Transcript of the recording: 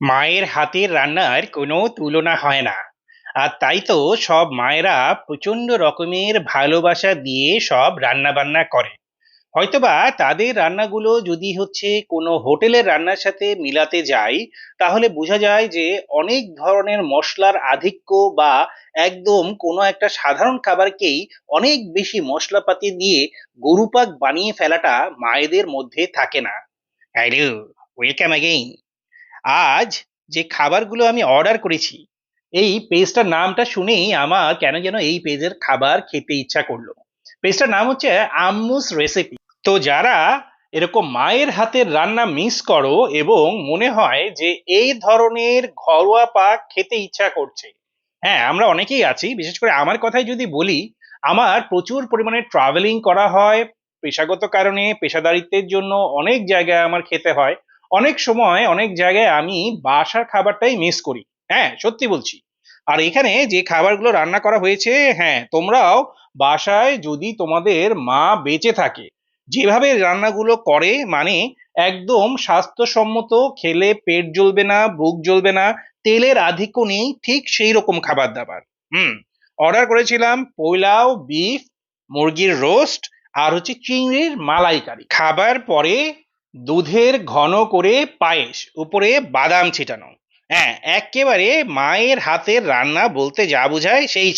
মায়ের হাতের রান্নার কোনো তুলনা হয় না। আর তাই তো সব মায়েরা প্রচণ্ড রকমের ভালোবাসা দিয়ে সব রান্না বান্না করে। হয়তোবা তাদের রান্নাগুলো যদি হচ্ছে কোনো হোটেলের রান্নার সাথে মিলাতে যাই, তাহলে বোঝা যায় যে অনেক ধরনের মশলার আধিক্য বা একদম কোনো একটা সাধারণ খাবারকেই অনেক বেশি মশলাপাতি দিয়ে গরুপাক বানিয়ে ফেলাটা মায়েদের মধ্যে থাকে না। হ্যালো ওয়েলকাম অ্যাগেইন আজ যে খাবারগুলো আমি অর্ডার করেছি, এই পেজটার নামটা শুনেই আমার কেন যেন এই পেজের খাবার খেতে ইচ্ছা করল। পেজটার নাম হচ্ছে আম্মুস রেসিপি তো যারা এরকম মায়ের হাতের রান্না মিস করো এবং মনে হয় যে এই ধরনের ঘরোয়া পাক খেতে ইচ্ছা করছে হ্যাঁ আমরা অনেকেই আছি, বিশেষ করে আমার কথাই যদি বলি, আমার প্রচুর পরিমাণে ট্রাভেলিং করা হয়, পেশাগত কারণে, পেশাদারিত্বের জন্য অনেক জায়গায় আমার খেতে হয়। অনেক সময় অনেক জায়গায় আমি বাসার খাবারটাই মিস করি। হ্যাঁ সত্যি বলছি। আর এখানে যে খাবারগুলো রান্না করা হয়েছে হ্যাঁ তোমরাও বাসায় যদি তোমাদের মা বেঁচে থাকে, যেভাবে রান্নাগুলো করে মানে একদম স্বাস্থ্যসম্মত, খেলে পেট জ্বলবে না, বুক জ্বলবে না, তেলের আধিক্য নেই, ঠিক সেই রকম খাবার দাবার হুম অর্ডার করেছিলাম পোলাও বিফ মুরগির রোস্ট আর হচ্ছে চিংড়ির মালাইকারি। খাবার পরে দুধের ঘন করে পায়েস, উপরে বাদাম ছিটানো। হ্যাঁ একেবারে মায়ের হাতের রান্না বলতে যা বোঝায় সেই চা।